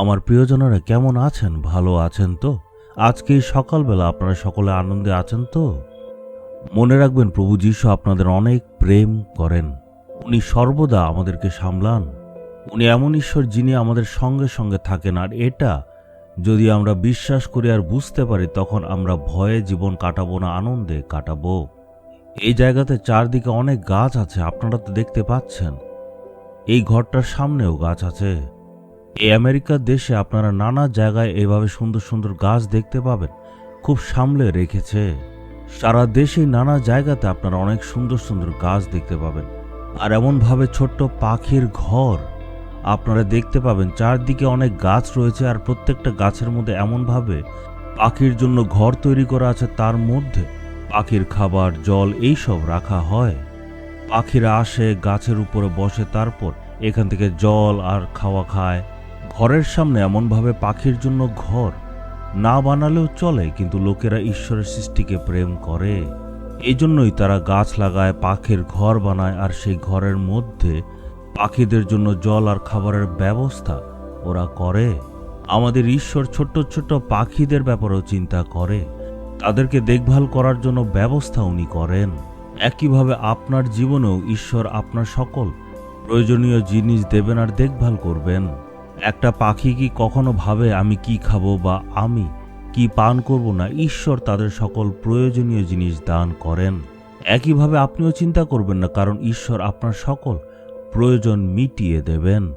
আমার প্রিয়জনেরা কেমন আছেন? ভালো আছেন তো? আজকে সকালবেলা আপনারা সকলে আনন্দে আছেন তো? মনে রাখবেন, প্রভু যীশু আপনাদের অনেক প্রেম করেন। উনি সর্বদা আমাদেরকে সামলান। উনি এমন ঈশ্বর যিনি আমাদের সঙ্গে সঙ্গে থাকেন। আর এটা যদি আমরা বিশ্বাস করি আর বুঝতে পারি, তখন আমরা ভয়ে জীবন কাটাবো না, আনন্দে কাটাবো। এই জায়গাতে চারদিকে অনেক গাছ আছে, আপনারা তো দেখতে পাচ্ছেন। এই ঘরটার সামনেও গাছ আছে। এই আমেরিকার দেশে আপনারা নানা জায়গায় এভাবে সুন্দর সুন্দর গাছ দেখতে পাবেন, খুব সামলে রেখেছে। সারা দেশেই নানা জায়গাতে আপনারা অনেক সুন্দর সুন্দর গাছ দেখতে পাবেন। আর এমনভাবে ছোট্ট পাখির ঘর, আপনারা দেখতে পাবেন চারদিকে অনেক গাছ রয়েছে আর প্রত্যেকটা গাছের মধ্যে এমনভাবে পাখির জন্য ঘর তৈরি করা আছে, তার মধ্যে পাখির খাবার, জল এই সব রাখা হয়। পাখিরা আসে, গাছের উপরে বসে, তারপর এখান থেকে জল আর খাওয়া খায়। ঘরের সামনে এমনভাবে পাখির জন্য ঘর না বানালেও চলে, কিন্তু লোকেরা ঈশ্বরের সৃষ্টিকে প্রেম করে। এই জন্যই তারা গাছ লাগায়, পাখির ঘর বানায়, আর সেই ঘরের মধ্যে পাখিদের জন্য জল আর খাবারের ব্যবস্থা ওরা করে। আমাদের ঈশ্বর ছোট্ট ছোট্ট পাখিদের ব্যাপারেও চিন্তা করে। তাদেরকে দেখভাল করার জন্য ব্যবস্থা উনি করেন। একইভাবে আপনার জীবনেও ঈশ্বর আপনার সকল প্রয়োজনীয় জিনিস দেবেন আর দেখভাল করবেন। একটা পাখি কি কখনো ভাবে আমি কি খাব বা আমি কি পান করব না? ঈশ্বর তাদের সকল প্রয়োজনীয় জিনিস দান করেন। একইভাবে আপনিও চিন্তা করবেন না, কারণ ঈশ্বর আপনার সকল প্রয়োজন মিটিয়ে দেবেন।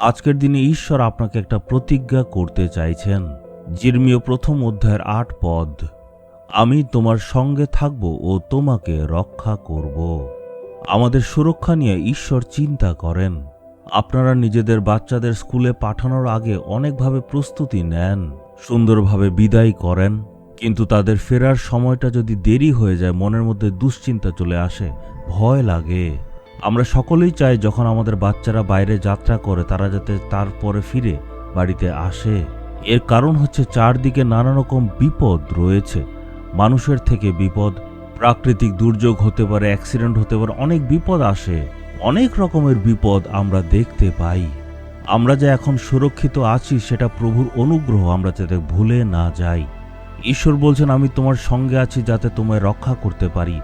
আজকের দিনে ঈশ্বর আপনাকে একটা প্রতিজ্ঞা করতে চাইছেন। জির্মীয় প্রথম অধ্যায়ের আট পদ, আমি তোমার সঙ্গে থাকব ও তোমাকে রক্ষা করব। আমাদের সুরক্ষা নিয়ে ঈশ্বর চিন্তা করেন। আপনারা নিজেদের বাচ্চাদের স্কুলে পাঠানোর আগে অনেকভাবে প্রস্তুতি নেন, সুন্দরভাবে বিদায় করেন, কিন্তু তাদের ফেরার সময়টা যদি দেরি হয়ে যায়, মনের মধ্যে দুশ্চিন্তা চলে আসে, ভয় লাগে। আমরা সকলেই চাই যখন আমাদের বাচ্চারা বাইরে যাত্রা করে, তারা যাতে তারপরে ফিরে বাড়িতে আসে। এর কারণ হচ্ছে চারদিকে নানা রকম বিপদ রয়েছে। মানুষের থেকে বিপদ, প্রাকৃতিক দুর্যোগ হতে পারে, অ্যাক্সিডেন্ট হতে পারে, অনেক বিপদ আসে। অনেক রকমের বিপদ আমরা দেখতে পাই। আমরা যে এখন সুরক্ষিত আছি, সেটা প্রভুর অনুগ্রহ আমরা যাতে ভুলে না যাই। ঈশ্বর বলছেন, আমি তোমার সঙ্গে আছি যাতে তোমায় রক্ষা করতে পারি।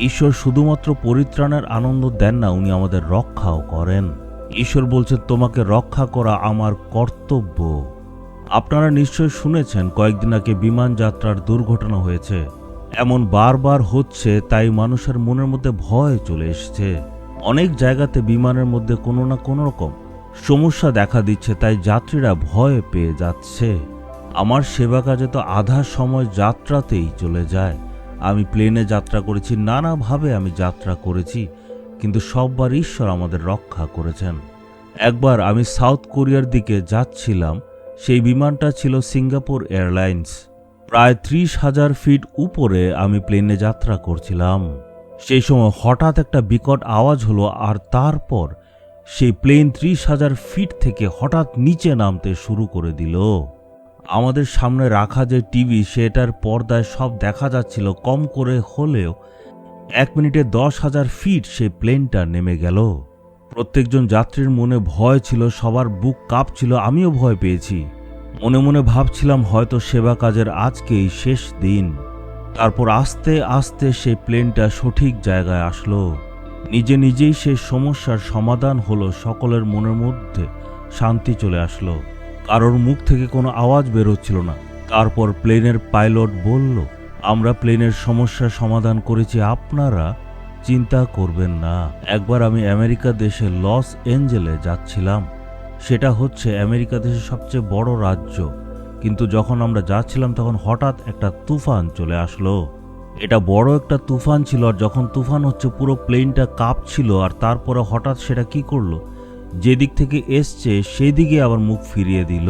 ঈশ্বর শুধুমাত্র পরিত্রাণের আনন্দ দেন না, উনি আমাদের রক্ষাও করেন। ঈশ্বর বলছেন, তোমাকে রক্ষা করা আমার কর্তব্য। আপনারা নিশ্চয় শুনেছেন, কয়েকদিন আগে বিমান যাত্রার দুর্ঘটনা হয়েছে। এমন বারবার হচ্ছে, তাই মানুষের মনের মধ্যে ভয় চলে এসছে। অনেক জায়গাতে বিমানের মধ্যে কোনো না কোনো রকম সমস্যা দেখা দিচ্ছে, তাই যাত্রীরা ভয় পেয়ে যাচ্ছে। আমার সেবা কাজে তো আধা সময় যাত্রাতেই চলে যায়। আমি প্লেনে যাত্রা করেছি, নানাভাবে আমি যাত্রা করেছি, কিন্তু সববার ঈশ্বর আমাদের রক্ষা করেছেন। একবার আমি সাউথ কোরিয়ার দিকে যাচ্ছিলাম, সেই বিমানটা ছিল সিঙ্গাপুর এয়ারলাইন্স। প্রায় ত্রিশ হাজার ফিট উপরে আমি প্লেনে যাত্রা করছিলাম। সেই সময় হঠাৎ একটা বিকট আওয়াজ হলো আর তারপর সেই প্লেন ত্রিশ হাজার ফিট থেকে হঠাৎ নিচে নামতে শুরু করে দিল। আমাদের সামনে রাখা যে টিভি, সেটার পর্দায় সব দেখা যাচ্ছিল। কম করে হলেও এক মিনিটে দশ হাজার ফিট সেই প্লেনটা নেমে গেল। প্রত্যেকজন যাত্রীর মনে ভয় ছিল, সবার বুক কাঁপছিল, আমিও ভয় পেয়েছি। মনে মনে ভাবছিলাম হয়তো সেবা কাজের আজকেই শেষ দিন। তারপর আস্তে আস্তে সেই প্লেনটা সঠিক জায়গায় আসলো। নিজে নিজেই সেই সমস্যার সমাধান হলো সকলের মনের মধ্যে শান্তি চলে আসলো। কারোর মুখ থেকে কোনো আওয়াজ বেরোচ্ছিল না। তারপর প্লেনের পাইলট বলল, আমরা প্লেনের সমস্যার সমাধান করেছি, আপনারা চিন্তা করবেন না। একবার আমি আমেরিকা দেশে লস এঞ্জেলে যাচ্ছিলাম। সেটা হচ্ছে আমেরিকা দেশের সবচেয়ে বড় রাজ্য। কিন্তু যখন আমরা যাচ্ছিলাম তখন হঠাৎ একটা তুফান চলে আসলো। এটা বড় একটা তুফান ছিল আর যখন তুফান হচ্ছে পুরো প্লেনটা কাঁপছিল আর তারপরে হঠাৎ সেটা কি করল? যেদিক থেকে এসছে সেদিকে আবার মুখ ফিরিয়ে দিল।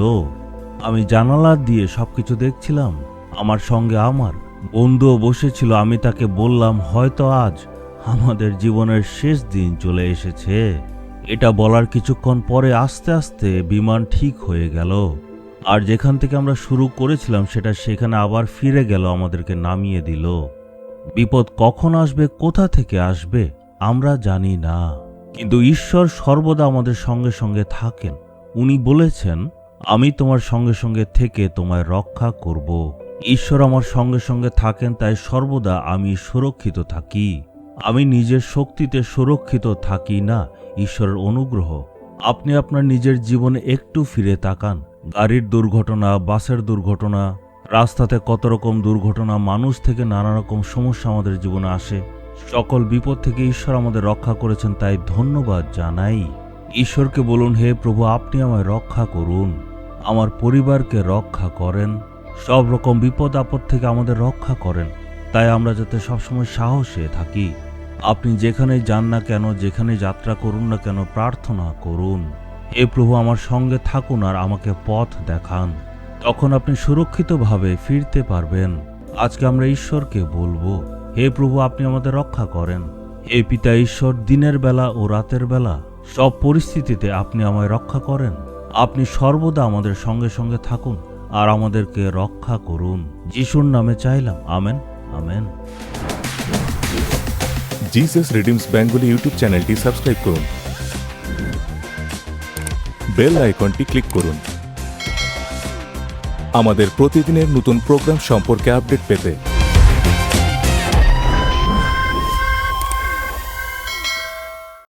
আমি জানালা দিয়ে সবকিছু দেখছিলাম। আমার সঙ্গে আমার বন্ধুও বসেছিল। আমি তাকে বললাম, হয়তো আজ আমাদের জীবনের শেষ দিন চলে এসেছে। এটা বলার কিছুক্ষণ পরে আস্তে আস্তে বিমান ঠিক হয়ে গেল। আর যেখান থেকে আমরা শুরু করেছিলাম, সেটা সেখানে আবার ফিরে গেল, আমাদেরকে নামিয়ে দিল। বিপদ কখন আসবে, কোথা থেকে আসবে, আমরা জানি না। কিন্তু ঈশ্বর সর্বদা আমাদের সঙ্গে সঙ্গে থাকেন। উনি বলেছেন, আমি তোমার সঙ্গে সঙ্গে থেকে তোমায় রক্ষা করব। ঈশ্বর আমার সঙ্গে সঙ্গে থাকেন, তাই সর্বদা আমি সুরক্ষিত থাকি। আমি নিজের শক্তিতে সুরক্ষিত থাকি না, ঈশ্বরের অনুগ্রহ। আপনি আপনার নিজের জীবনে একটু ফিরে তাকান। গাড়ির দুর্ঘটনা, বাসের দুর্ঘটনা, রাস্তাতে কত রকম দুর্ঘটনা, মানুষ থেকে নানা রকম সমস্যা আমাদের জীবনে আসে। সকল বিপদ থেকে ঈশ্বর আমাদের রক্ষা করেছেন, তাই ধন্যবাদ জানাই। ঈশ্বরকে বলুন, হে প্রভু, আপনি আমায় রক্ষা করুন, আমার পরিবারকে রক্ষা করেন, সব রকম বিপদ আপদ থেকে আমাদের রক্ষা করেন, তাই আমরা যাতে সবসময় সাহসে থাকি। আপনি যেখানে যান না কেন যেখানে যাত্রা করুন না কেন, প্রার্থনা করুন। হে প্রভু আমার সঙ্গে থাকুন আর আমাকে পথ দেখান। তখন আপনি সুরক্ষিতভাবে ফিরতে পারবেন। আজকে আমরা ঈশ্বরকে বলব, হে প্রভু, আপনি আমাদের রক্ষা করেন। হে পিতা, ঈশ্বর, দিনের বেলা ও রাতের বেলা, সব পরিস্থিতিতে আপনি আমায় রক্ষা করেন। আপনি সর্বদা আমাদের সঙ্গে সঙ্গে থাকুন আর আমাদেরকে রক্ষা করুন। যিশুর নামে চাইলাম, amen amen. Jesus redeems Bengali YouTube চ্যানেলটি সাবস্ক্রাইব করুন। বেল আইকনটি ক্লিক করুন। আমাদের প্রতিদিনের নতুন প্রোগ্রাম সম্পর্কে আপডেট পেতে